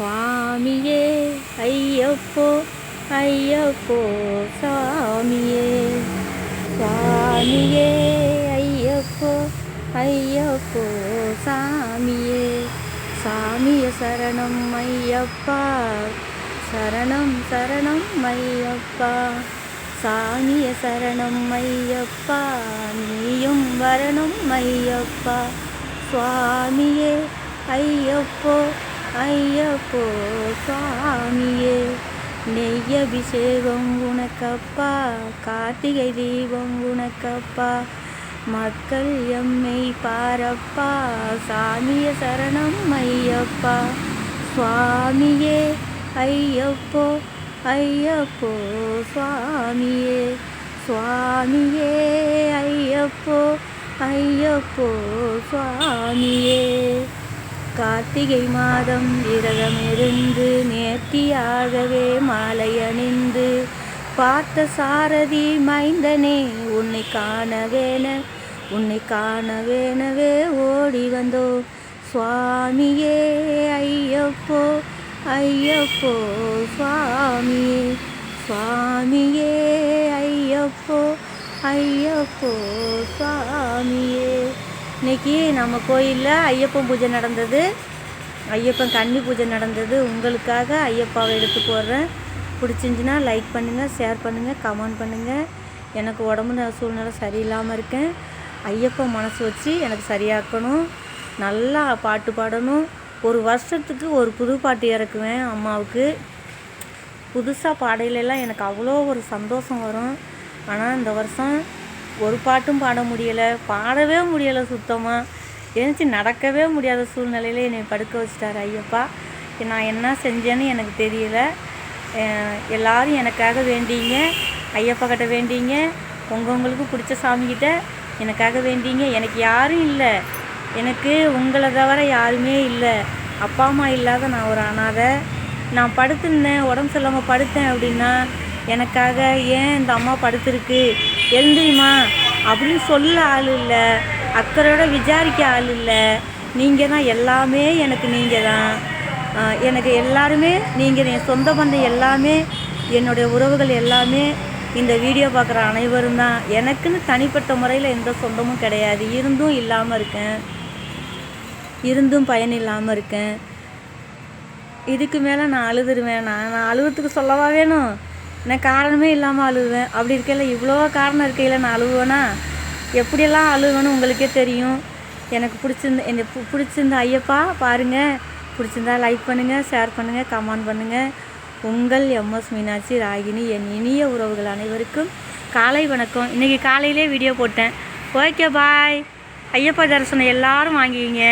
சுவாமியே ஐயப்போ ஐயப்போ சாமியே. சுவாமியே ஐயப்போ ஐயப்போ சாமியே. சாமிய சரணம் ஐயப்பா சரணம் சரணம் ஐயப்பா. சாமிய சரணம் ஐயப்பா நீயும் வரணும் ஐயப்பா. சுவாமியே ஐயப்போ ஐயப்போ சுவாமியே நெய் அபிஷேகம் உனக்கப்பா கார்த்திகை தீபம் உனக்கப்பா மக்கள் எம்மை பாரப்பா சாமிய சரணம் ஐயப்பா. சுவாமியே ஐயப்போ ஐயப்போ சுவாமியே சுவாமியே ஐயப்போ ஐயப்போ சுவாமியே கார்த்திகை மாதம் விரதமிருந்து நேர்த்தியாகவே மாலை அணிந்து பார்த்த சாரதி மைந்தனே உன்னை காணவேன உன்னை காணவேனவே ஓடி வந்தோ. சுவாமியே ஐயப்போ ஐயப்போ சுவாமியே சுவாமியே ஐயப்போ ஐயப்போ சுவாமியே. இன்னைக்கு நம்ம கோயிலில் ஐயப்பன் பூஜை நடந்தது. ஐயப்பன் கன்னி பூஜை நடந்தது. உங்களுக்காக ஐயப்பாவை எடுத்து போடுறேன் பிடிச்சிருந்துச்சின்னா லைக் பண்ணுங்கள் ஷேர் பண்ணுங்கள் கமெண்ட் பண்ணுங்கள் எனக்கு உடம்பு சூழ்நிலை சரியில்லாமல் இருக்கேன். ஐயப்பன் மனசு வச்சு எனக்கு சரியாக்கணும். நல்லா பாட்டு பாடணும். ஒரு வருஷத்துக்கு ஒரு புது பாட்டு இறக்குவேன் அம்மாவுக்கு. புதுசாக பாடையிலெல்லாம் எனக்கு அவ்வளோ ஒரு சந்தோஷம் வரும். ஆனால் இந்த வருஷம் ஒரு பாட்டும் பாட முடியலை பாடவே முடியலை சுத்தமாக எழுந்துச்சு நடக்கவே முடியாத சூழ்நிலையில என்னை படுக்க வச்சிட்டாரு ஐயப்பா. நான் என்ன செஞ்சேன்னு எனக்கு தெரியல. எல்லாரும் எனக்காக வேண்டிங்க ஐயப்பா கிட்ட வேண்டிங்க உங்கவுங்களுக்கு பிடிச்ச சாமிக்கிட்ட எனக்காக வேண்டிங்க. எனக்கு யாரும் இல்லை. எனக்கு உங்களை தவிர யாருமே இல்லை. அப்பா அம்மா இல்லாத நான் ஒரு அனாதை நான் படுத்திருந்தேன் உடம்பு சரியில்லாமல் படுத்தேன் அப்படின்னா எனக்காக ஏன் இந்த அம்மா படுத்துருக்கு? எழுந்திரிமா அப்படின்னு சொல்ல ஆள் இல்லை. அக்கறையோட விசாரிக்க ஆள் இல்லை. நீங்கள் தான் எல்லாமே எனக்கு நீங்கள் தான் எனக்கு எல்லாருமே நீங்கள் என் சொந்த பந்தம் எல்லாமே என்னுடைய உறவுகள் எல்லாமே இந்த வீடியோ பார்க்குற அனைவரும் தான். எனக்குன்னு தனிப்பட்ட முறையில் எந்த சொந்தமும் கிடையாது. இருந்தும் இல்லாமல் இருக்கேன். இருந்தும் பயன் இல்லாமல் இருக்கேன். இதுக்கு மேலே நான் அழுதுருவேன். நான் நான் அழுகிறதுக்கு சொல்லவா வேணும்? நான் காரணமே இல்லாமல் அழுவேன். அப்படி இருக்கையில் இவ்வளோ காரணம் இருக்கையில் நான் அழுவேனா? எப்படியெல்லாம் அழுவேன்னு உங்களுக்கே தெரியும். எனக்கு பிடிச்சிருந்த என்னை பிடிச்சிருந்த ஐயப்பா பாருங்கள் பிடிச்சிருந்தா லைக் பண்ணுங்கள் ஷேர் பண்ணுங்கள் கமெண்ட் பண்ணுங்கள் உங்கள் எம்எஸ் மீனாட்சி ராகினி என் இனிய உறவுகள் அனைவருக்கும் காலை வணக்கம். இன்றைக்கி காலையிலே வீடியோ போட்டேன். ஓகே பாய் ஐயப்பா தரிசனம் எல்லாரும் வாங்கிக்கிங்க.